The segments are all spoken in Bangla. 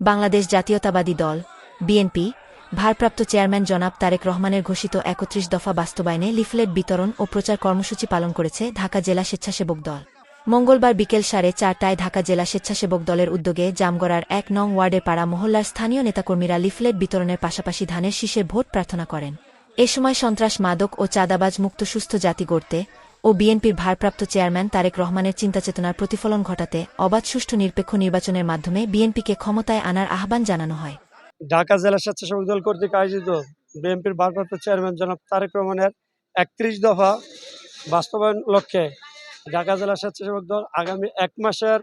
বাংলাদেশ জাতীয়তাবাদী দল বিএনপি ভারপ্রাপ্ত চেয়ারম্যান জনাব তারেক রহমানের ঘোষিত একত্রিশ দফা বাস্তবায়নে লিফলেট বিতরণ ও প্রচার কর্মসূচি পালন করেছে ঢাকা জেলা স্বেচ্ছাসেবক দল। মঙ্গলবার বিকেল সাড়ে চারটায় ঢাকা জেলা স্বেচ্ছাসেবক দলের উদ্যোগে জামগড়ার এক নং ওয়ার্ডের পাড়া মহল্লার স্থানীয় নেতাকর্মীরা লিফলেট বিতরণের পাশাপাশি ধানের শীষের ভোট প্রার্থনা করেন। এ সময় সন্ত্রাস মাদক ও চাঁদাবাজ মুক্ত সুস্থ জাতি গড়তে ও বিএনপির ভারপ্রাপ্ত চেয়ারম্যান তারেক রহমানের চিন্তাচেতনার প্রতিফলন ঘটাতে অবাধ সুষ্ঠু নিরপেক্ষ নির্বাচনের মাধ্যমে বিএনপিকে ক্ষমতায় আনার আহ্বান জানানো হয়। ঢাকা জেলা স্বেচ্ছাসেবক দল কর্তৃক আয়োজিত বিএনপির ভারপ্রাপ্ত চেয়ারম্যান জনাব তারেক রহমানের একত্রিশ দফা বাস্তবায়ন লক্ষ্যে ঢাকা জেলা স্বেচ্ছাসেবক দল আগামী এক মাসের,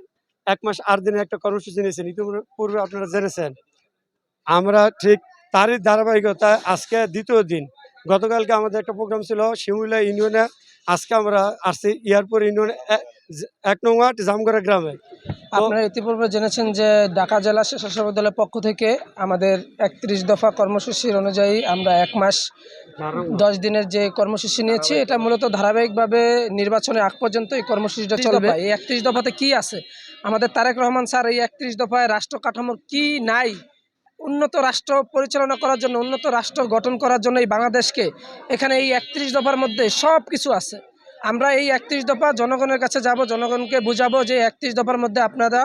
এক মাস আট দিনের একটা কর্মসূচি নিয়েছেন। ইতিপূর্বে আপনারা জেনেছেন। আমরা ঠিক তারই ধারাবাহিকতায় আজকে দ্বিতীয় দিন। গতকালকে আমাদের একটা প্রোগ্রাম ছিল শিমুলিয়া ইউনিয়নে আজকে আমরা আসছি ইয়ারপুর ইউনিয়নে এক নং ওয়ার্ড জামগড়া গ্রামে। আপনারা ইতিপূর্বে জেনেছেন যে ঢাকা জেলা স্বেচ্ছাসেবক পক্ষ থেকে আমাদের একত্রিশ দফা কর্মসূচির অনুযায়ী আমরা এক মাস দশ দিনের যে কর্মসূচি নিয়েছি এটা মূলত ধারাবাহিকভাবে নির্বাচনের আগ পর্যন্ত এই কর্মসূচিটা চলবে। এই একত্রিশ দফাতে কি আছে? আমাদের তারেক রহমান স্যার এই একত্রিশ দফায় রাষ্ট্র কাঠামোর কি নাই? উন্নত রাষ্ট্র পরিচালনা করার জন্য, উন্নত রাষ্ট্র গঠন করার জন্য এই বাংলাদেশকে এখানে এই একত্রিশ দফার মধ্যে সব কিছু আছে। আমরা এই একত্রিশ দফা জনগণের কাছে যাব, জনগণকে বুঝাবো যে একত্রিশ দফার মধ্যে আপনারা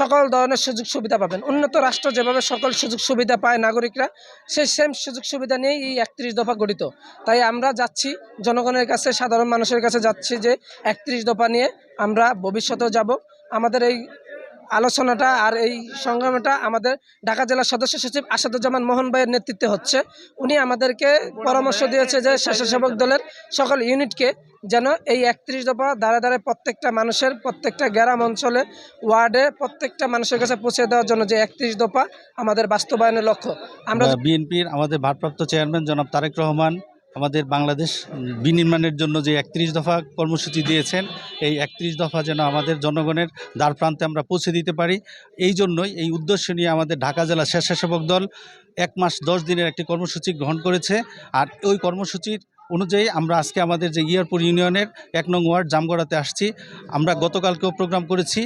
সকল ধরনের সুযোগ সুবিধা পাবেন। উন্নত রাষ্ট্র যেভাবে সকল সুযোগ সুবিধা পায় নাগরিকরা সেই সেম সুযোগ সুবিধা নিয়েই এই একত্রিশ দফা গঠিত। তাই আমরা যাচ্ছি, জনগণের কাছে, সাধারণ মানুষের কাছে যাচ্ছি যে একত্রিশ দফা নিয়ে আমরা ভবিষ্যতেও যাব। আমাদের এই আলোচনাটা আর এই সংগ্রামটা আমাদের ঢাকা জেলার সদস্য সচিব আসাদুজ্জামান মোহন ভাইয়ের নেতৃত্বে হচ্ছে। উনি আমাদেরকে পরামর্শ দিয়েছে যে স্বেচ্ছাসেবক দলের সকল ইউনিটকে যেন এই একত্রিশ দফা দ্বারা দ্বারা প্রত্যেকটা মানুষের, প্রত্যেকটা গ্রাম অঞ্চলে, ওয়ার্ডে প্রত্যেকটা মানুষের কাছে পৌঁছে দেওয়ার জন্য যে একত্রিশ দফা আমাদের বাস্তবায়নের লক্ষ্য। আমরা বিএনপির আমাদের ভারপ্রাপ্ত চেয়ারম্যান জনাব তারেক রহমান আমাদের বাংলাদেশ বিনির্মাণের জন্য যে একত্রিশ দফা কর্মসূচি দিয়েছেন, এই একত্রিশ দফা যেন আমাদের জনগণের দ্বার প্রান্তে আমরা পৌঁছে দিতে পারি। এই জন্যই, এই উদ্দেশ্য নিয়ে আমাদের ঢাকা জেলা স্বেচ্ছাসেবক দল এক মাস দশ দিনের একটি কর্মসূচি গ্রহণ করেছে। আর ওই কর্মসূচির অনুযায়ী আমরা আজকে আমাদের যে ইয়ারপুর ইউনিয়নের এক নং ওয়ার্ড, জামগড়াতে আসছি। আমরা গতকালকেও প্রোগ্রাম করেছি।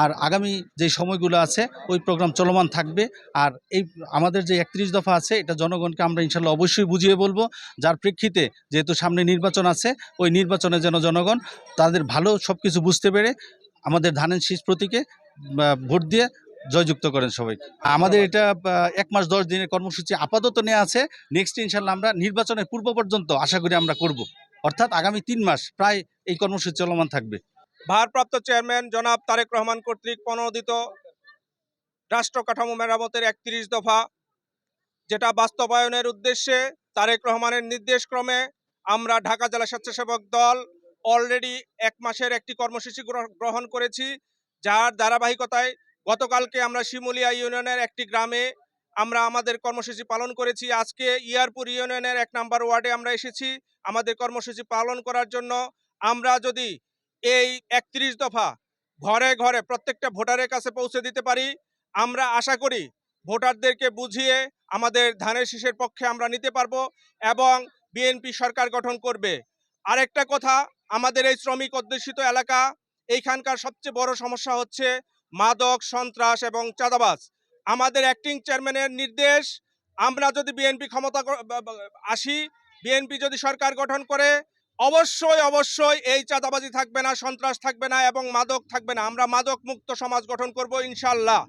আর আগামী যে সময়গুলো আছে, ওই প্রোগ্রাম চলমান থাকবে। আর এই, আমাদের যে একত্রিশ দফা আছে, এটা জনগণকে আমরা ইনশাল্লাহ অবশ্যই বুঝিয়ে বলব। যার প্রেক্ষিতে যেহেতু সামনে নির্বাচন আছে, ওই নির্বাচনে যেন জনগণ তাদের ভালো সব কিছু বুঝতে পেরে আমাদের ধানের শীষ প্রতীকে ভোট দিয়ে জয়যুক্ত করেন সবাই আমাদের এটা এক মাস দশ দিনের কর্মসূচি আপাতত নেওয়া আছে। নেক্সট ইনশাল্লাহ আমরা নির্বাচনের পূর্ব পর্যন্ত আশা করি আমরা করব। অর্থাৎ আগামী তিন মাস প্রায় এই কর্মসূচি চলমান থাকবে। ভারপ্রাপ্ত চেয়ারম্যান জনাব তারেক রহমান কর্তৃক প্রণোদিত রাষ্ট্র কাঠামো মেরামতের একত্রিশ দফা, যেটা বাস্তবায়নের উদ্দেশ্যে তারেক রহমানের নির্দেশক্রমে আমরা ঢাকা জেলা স্বেচ্ছাসেবক দল অলরেডি এক মাসের একটি কর্মসূচি গ্রহ- গ্রহণ করেছি, যার ধারাবাহিকতায় গতকালকে আমরা শিমুলিয়া ইউনিয়নের একটি গ্রামে আমরা আমাদের কর্মসূচি পালন করেছি। আজকে ইয়ারপুর ইউনিয়নের এক নাম্বার ওয়ার্ডে আমরা এসেছি। আমাদের কর্মসূচি পালন করার জন্য আমরা যদি এই একত্রিশ দফা ঘরে ঘরে প্রত্যেকটা ভোটারের কাছে পৌঁছে দিতে পারি। আমরা আশা করি ভোটারদেরকে বুঝিয়ে আমাদের ধানের শীষের পক্ষে আমরা নিতে পারব এবং বিএনপি সরকার গঠন করবে। আরেকটা কথা, আমাদের এই শ্রমিক অধ্যুষিত এলাকা, এইখানকার সবচেয়ে বড় সমস্যা হচ্ছে মাদক, সন্ত্রাস এবং চাঁদাবাজ। আমাদের অ্যাক্টিং চেয়ারম্যানের নির্দেশ, আমরা যদি বিএনপি ক্ষমতা আসি, বিএনপি যদি সরকার গঠন করে অবশ্যই অবশ্যই এই চাঁদাবাজি থাকবে না সন্ত্রাস থাকবে না এবং মাদক থাকবে না। আমরা মাদক মুক্ত সমাজ গঠন করব ইনশাল্লাহ।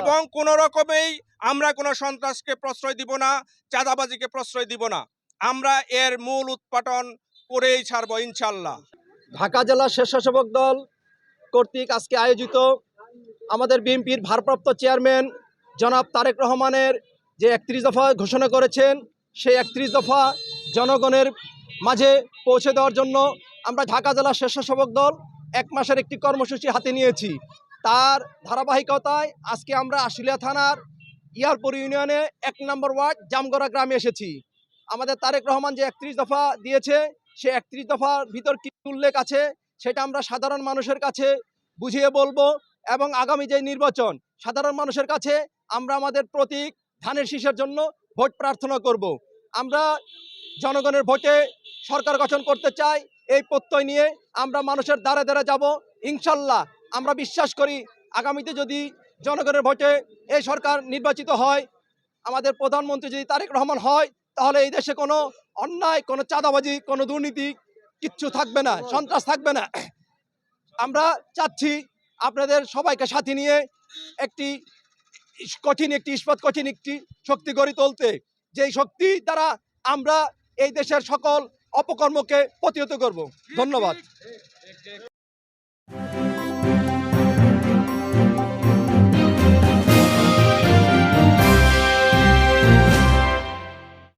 এবং কোনো রকমেই আমরা কোনো সন্ত্রাসকে প্রশ্রয় দিব না চাঁদাবাজিকে প্রশ্রয় দিব না। আমরা এর মূল উৎপাটন করেই ছাড়বো ইনশাল্লাহ। ঢাকা জেলা স্বেচ্ছাসেবক দল কর্তৃক আজকে আয়োজিত আমাদের বিএনপির ভারপ্রাপ্ত চেয়ারম্যান জনাব তারেক রহমানের যে একত্রিশ দফা ঘোষণা করেছেন সেই একত্রিশ দফা জনগণের মাঝে পৌঁছে দেওয়ার জন্য আমরা ঢাকা জেলার স্বেচ্ছাসেবক দল এক মাসের একটি কর্মসূচি হাতে নিয়েছি তার ধারাবাহিকতায় আজকে আমরা আশুলিয়া থানার ইয়ারপুর ইউনিয়নে এক নম্বর ওয়ার্ড জামগড়া গ্রামে এসেছি আমাদের তারেক রহমান যে একত্রিশ দফা দিয়েছে, সে একত্রিশ দফার ভিতর কি উল্লেখ আছে, সেটা আমরা সাধারণ মানুষের কাছে বুঝিয়ে বলব এবং আগামী যে নির্বাচন, সাধারণ মানুষের কাছে আমরা আমাদের প্রতীক ধানের শীষের জন্য ভোট প্রার্থনা করব। আমরা জনগণের ভোটে সরকার গঠন করতে চাই, এই প্রত্যয় নিয়ে আমরা মানুষের দ্বারে দ্বারে যাব। ইনশাল্লাহ আমরা বিশ্বাস করি আগামীতে যদি জনগণের ভোটে এই সরকার নির্বাচিত হয়, আমাদের প্রধানমন্ত্রী যদি তারেক রহমান হয়, তাহলে এই দেশে কোনো অন্যায়, কোনো চাঁদাবাজি, কোনো দুর্নীতি কিচ্ছু থাকবে না, সন্ত্রাস থাকবে না। আমরা চাচ্ছি আপনাদের সবাইকে সাথে নিয়ে একটি কঠিন একটি, ইস্পাত কঠিন একটি শক্তি গড়ে তুলতে। যেই শক্তি দ্বারা আমরা এই দেশের সকল অপকর্মকে প্রতিহত করব। ধন্যবাদ।